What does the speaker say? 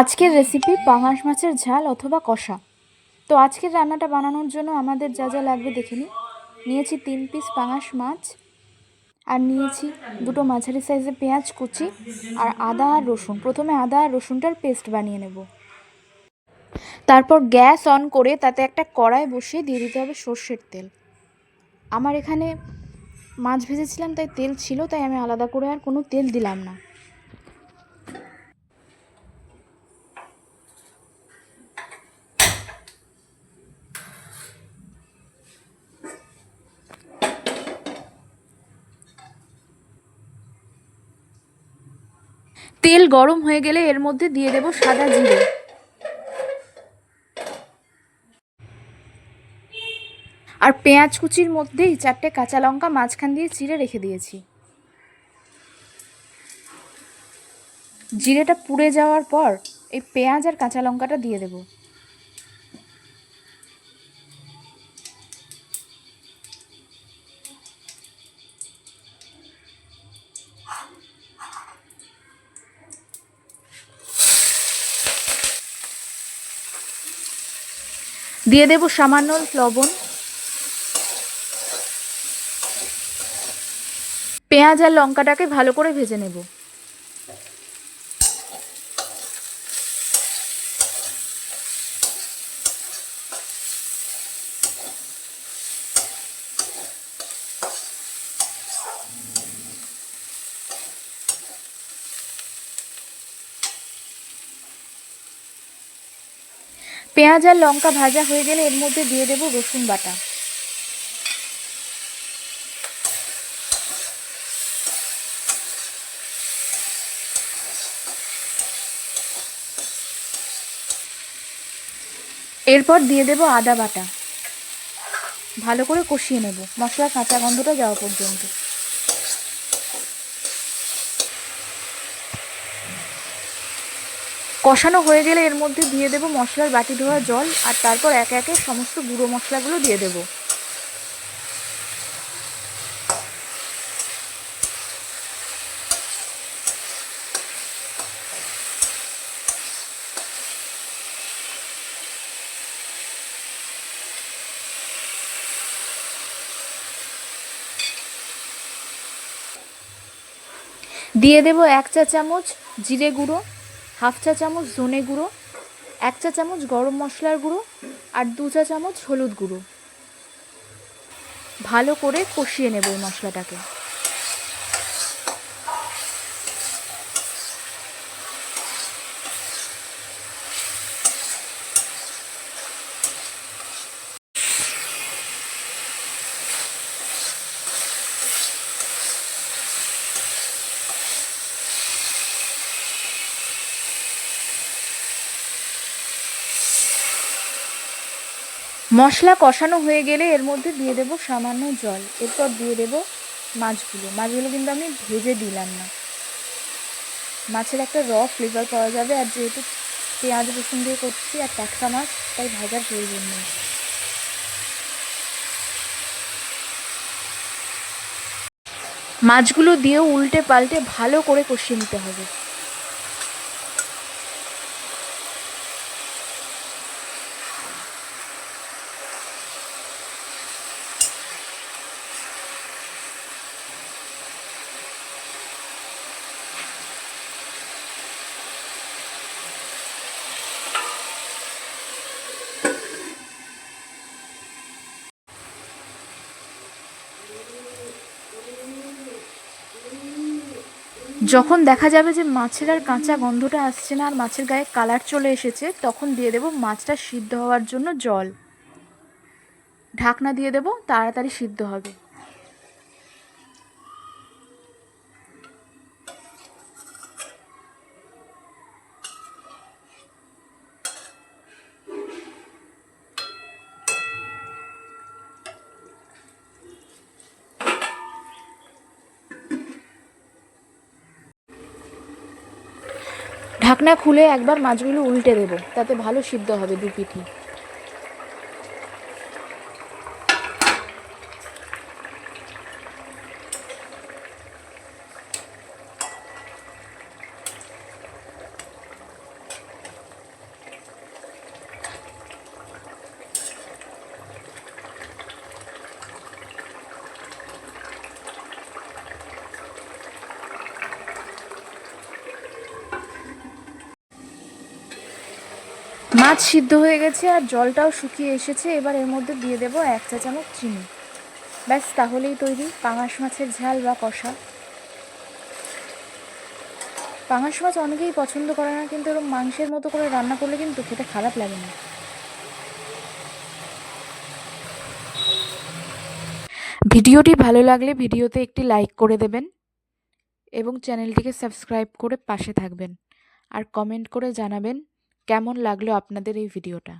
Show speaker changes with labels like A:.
A: আজকের রেসিপি পাঙাশ মাছের ঝাল অথবা কষা। তো আজকের রান্নাটা বানানোর জন্য আমাদের যা যা লাগবে দেখে নিই। নিয়েছি তিন পিস পাঙাশ মাছ, আর নিয়েছি দুটো মাঝারি সাইজের পেঁয়াজ কুচি, আর আদা আর রসুন। প্রথমে আদা আর রসুনটার পেস্ট বানিয়ে নেব। তারপর গ্যাস অন করে তাতে একটা কড়াই বসিয়ে দিয়ে দিতে হবে সর্ষের তেল। আমার এখানে মাছ ভেজেছিলাম, তাই তেল ছিল, তাই আমি আলাদা করে আর কোনো তেল দিলাম না। তেল গরম হয়ে গেলে এর মধ্যে দিয়ে দেব সাদা জিরে। আর পেঁয়াজ কুচির মধ্যেই চারটে কাঁচা লঙ্কা মাঝখান দিয়ে চিড়ে রেখে দিয়েছি। জিরেটা পুড়ে যাওয়ার পর এই পেঁয়াজ আর কাঁচা লঙ্কাটা দিয়ে দেব। দিয়ে দেব সামান্য লবণ। পেঁয়াজ আর লঙ্কাটাকে ভালো করে ভেজে নেব। পেঁয়াজ আর লঙ্কা ভাজা হয়ে গেলে এর মধ্যে দিয়ে দেব রসুন বাটা। এরপর দিয়ে দেব আদা বাটা। ভালো করে কষিয়ে নেব। মশলার কাঁচা গন্ধটা যাওয়া পর্যন্ত। কষানো হয়ে গেলে এর মধ্যে দিয়ে দেব মশলার বাটি ধোয়া জল আর তারপর একে একে সমস্ত গুঁড়ো মশলাগুলো দিয়ে দেব। দিয়ে দেব এক চা চামচ জিরে গুঁড়ো। হাফ চা চামচ ধনে গুঁড়ো, এক চা চামচ গরম মশলার গুঁড়ো আর দু চা চামচ হলুদ গুঁড়ো। ভালো করে কষিয়ে নেব এই মশলাটাকে। মশলা কষানো হয়ে গেলে এর মধ্যে দিয়ে দেব সামান্য জল। এরপর দিয়ে দেব মাছগুলো। মাছগুলো কিন্তু আমি ভেজে দিলাম না। মাছের একটা র ফ্লেভার পাওয়া যাবে। আর যেহেতু পেঁয়াজ, রসুন দিয়ে করছি আর টাটকা মাছ, তাই ভাজার প্রয়োজন নেই। মাছগুলো দিয়েও উল্টে পাল্টে ভালো করে কষিয়ে নিতে হবে। যখন দেখা যাবে যে মাছের আর কাঁচা গন্ধটা আসছে না আর মাছের গায়ে কালার চলে এসেছে, তখন দিয়ে দেব মাছটা সিদ্ধ হওয়ার জন্য জল। ঢাকনা দিয়ে দেব, তাড়াতাড়ি সিদ্ধ হবে। ঢাকনা খুলে একবার মাছগুলো উল্টে দেবো তাতে ভালো সিদ্ধ হবে দু পিঠি। মাছ সিদ্ধ হয়ে গেছে আর জলটাও শুকিয়ে এসেছে। এবার এর মধ্যে দিয়ে দেবো এক চা চামচ চিনি। ব্যাস, তাহলেই তৈরি। পাঙাশ মাছের ঝাল বা কষা। পাঙাশ মাছ অনেকেই পছন্দ করে না, কিন্তু এরকম মাংসের মতো করে রান্না করলে কিন্তু খেতে খারাপ লাগে না। ভিডিওটি ভালো লাগলে ভিডিওতে একটি লাইক করে দেবেন এবং চ্যানেলটিকে সাবস্ক্রাইব করে পাশে থাকবেন। আর কমেন্ট করে জানাবেন কেমন লাগল আপনাদের এই ভিডিওটা?